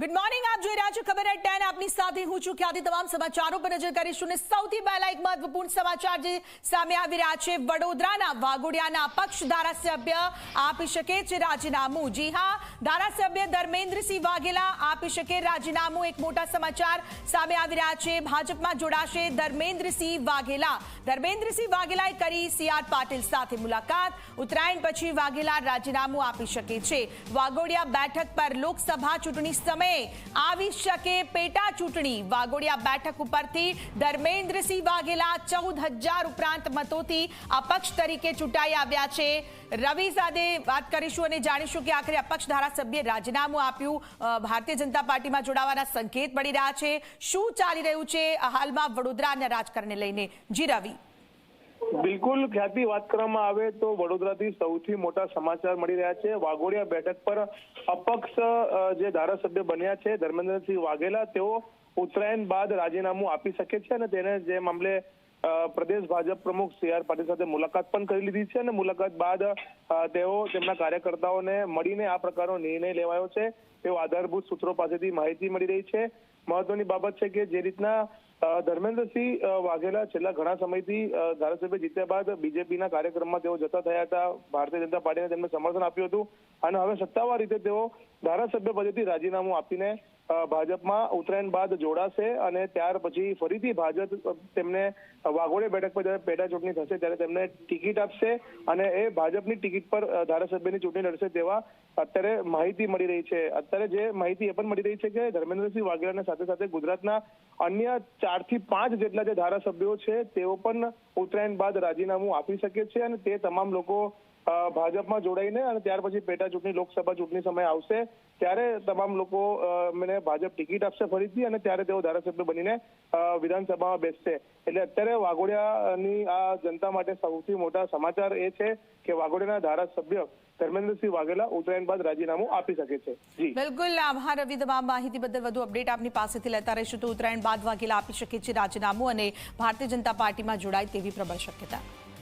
Good morning આપ જોઈ રહ્યા છો ખબર એટ ટેન આપની સાથે હું છું ખ્યાતિ તમામ સમાચારો પર નજર કરીશું અને સૌથી પહેલા એક મહત્વપૂર્ણ સમાચાર જે સામે આવી રહ્યા છે. વડોદરાના વાઘોડિયાના પક્ષ ધારાસભ્ય આપી શકે છે રાજીનામું. જી હા ધારાસભ્ય ધર્મેન્દ્રસિંહ વાઘેલા આપી શકે રાજીનામું? એક મોટા સમાચાર સામે આવી રહ્યા છે. ભાજપમાં જોડાશે ધર્મેન્દ્રસિંહ વાઘેલા. ધર્મેન્દ્રસિંહ વાઘેલાએ કરી સી આર પાટીલ સાથે મુલાકાત. ઉત્તરાયણ પછી વાઘેલા રાજીનામું આપી શકે છે. વાઘોડિયા બેઠક પર લોકસભા ચૂંટણી સમયે આવી શકે પેટા ચૂંટણી. વાઘોડિયા બેઠક ઉપરથી ધર્મેન્દ્રસિંહ વાઘેલા ચૌદ ઉપરાંત મતોથી અપક્ષ તરીકે ચૂંટાઈ આવ્યા છે. રવિ સાથે વાત કરીશું અને જાણીશું કે આખરે અપક્ષ ધારાસભ્યે રાજીનામું આપ્યું. ભારતીય જનતા પાર્ટીમાં જોડાવાના સંકેત મળી રહ્યા છે. શું ચાલી રહ્યું છે હાલમાં વડોદરાના રાજકારણને લઈને? જી રવિ. બિલકુલ ખ્યાતિ વાત કરવામાં આવે તો વડોદરાથી સૌથી મોટા સમાચાર મળી રહ્યા છે. વાઘોડિયા બેઠક પર અપક્ષ જે ધારાસભ્ય બન્યા છે, ધર્મેન્દ્રસિંહ વાઘેલા, તેઓ ઉત્તરાયણ બાદ રાજીનામું આપી શકે છે અને તેને જે મામલે પ્રદેશ ભાજપ પ્રમુખ સી આર પાટીલ સાથે મુલાકાત પણ કરી લીધી છે અને મુલાકાત બાદ તેઓ તેમના કાર્યકર્તાઓને મળીને આ પ્રકારનો નિર્ણય લેવાયો છે. તેઓ આધારભૂત સૂત્રો પાસેથી માહિતી મળી રહી છે. મહત્વની બાબત છે કે જે રીતના ધર્મેન્દ્રસિંહ વાઘેલા છેલ્લા ઘણા સમયથી ધારાસભ્ય જીત્યા બાદ બીજેપીના કાર્યક્રમમાં તેઓ જતા થયા હતા. ભારતીય જનતા પાર્ટીને તેમને સમર્થન આપ્યું હતું. અને હવે સત્તાવાર રીતે તેઓ ધારાસભ્ય પદેથી રાજીનામું આપીને ભાજપમાં ઉત્તરાયણ બાદ જોડાશે અને ત્યાર પછી ફરીથી ભાજપ તેમને વાઘોડે બેઠક પર જ્યારે પેટા ચૂંટણી થશે ત્યારે તેમને ટિકિટ આપશે અને એ ભાજપની ટિકિટ પર ધારાસભ્યની ચૂંટણી લડશે તેવા અત્યારે માહિતી મળી રહી છે. અત્યારે જે માહિતી એ પણ મળી રહી છે કે ધર્મેન્દ્રસિંહ વાઘેલાના સાથે સાથે ગુજરાતના અન્ય ચારથી પાંચ જેટલા જે ધારાસભ્યો છે તેઓ પણ ઉત્તરાયણ બાદ રાજીનામું આપી શકે છે અને તે તમામ લોકો ભાજપમાં જોડાઈને અને ત્યાર પછી પેટા ચૂંટણી, લોકસભા ચૂંટણી સમય આવશે. ત્યારે તમામ લોકો મને ભાજપ ટિકિટ આપશે ફરીથી અને ત્યારે તેઓ ધારાસભ્ય બનીને વિધાનસભામાં બેસશે. એટલે અત્યારે વાઘોડિયાની આ જનતા માટે સૌથી મોટા સમાચાર એ છે કે વાઘોડિયાના ધારાસભ્ય ધર્મેન્દ્રસિંહ વાઘેલા ઉત્તરાયણ બાદ રાજીનામું આપી શકે છે. જી. બિલકુલ, આભાર રવિ, તમામ માહિતી બદલ વધુ અપડેટ આપની પાસેથી લેતા રહીશું તો ઉત્તરાયણ બાદ વાઘેલા આપી શકે છે રાજીનામું અને ભારતીય જનતા પાર્ટીમાં જોડાય તેવી પ્રબળ શક્યતા.